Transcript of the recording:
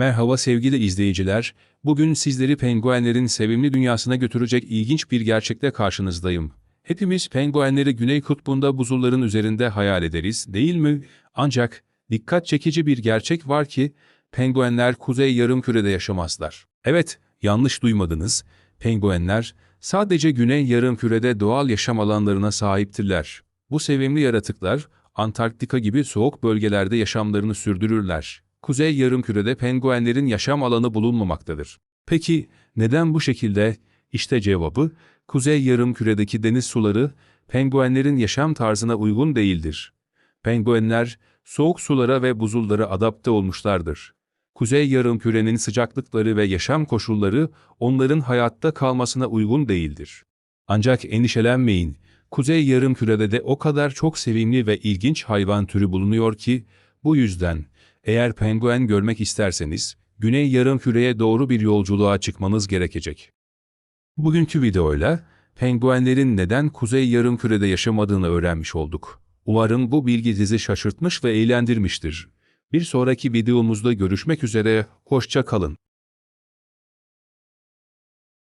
Merhaba sevgili izleyiciler. Bugün sizleri penguenlerin sevimli dünyasına götürecek ilginç bir gerçekle karşınızdayım. Hepimiz penguenleri Güney Kutbu'nda buzulların üzerinde hayal ederiz, değil mi? Ancak dikkat çekici bir gerçek var ki penguenler kuzey yarımkürede yaşamazlar. Evet, yanlış duymadınız. Penguenler sadece güney yarımkürede doğal yaşam alanlarına sahiptirler. Bu sevimli yaratıklar Antarktika gibi soğuk bölgelerde yaşamlarını sürdürürler. Kuzey yarımkürede penguenlerin yaşam alanı bulunmamaktadır. Peki neden bu şekilde? İşte cevabı, kuzey yarımküredeki deniz suları penguenlerin yaşam tarzına uygun değildir. Penguenler soğuk sulara ve buzullara adapte olmuşlardır. Kuzey yarımkürenin sıcaklıkları ve yaşam koşulları onların hayatta kalmasına uygun değildir. Ancak endişelenmeyin, Kuzey yarımkürede de o kadar çok sevimli ve ilginç hayvan türü bulunuyor ki, bu yüzden eğer penguen görmek isterseniz, Güney yarımküreye doğru bir yolculuğa çıkmanız gerekecek. Bugünkü videoyla penguenlerin neden Kuzey yarımkürede yaşamadığını öğrenmiş olduk. Umarım bu bilgi sizi şaşırtmış ve eğlendirmiştir. Bir sonraki videomuzda görüşmek üzere, hoşça kalın.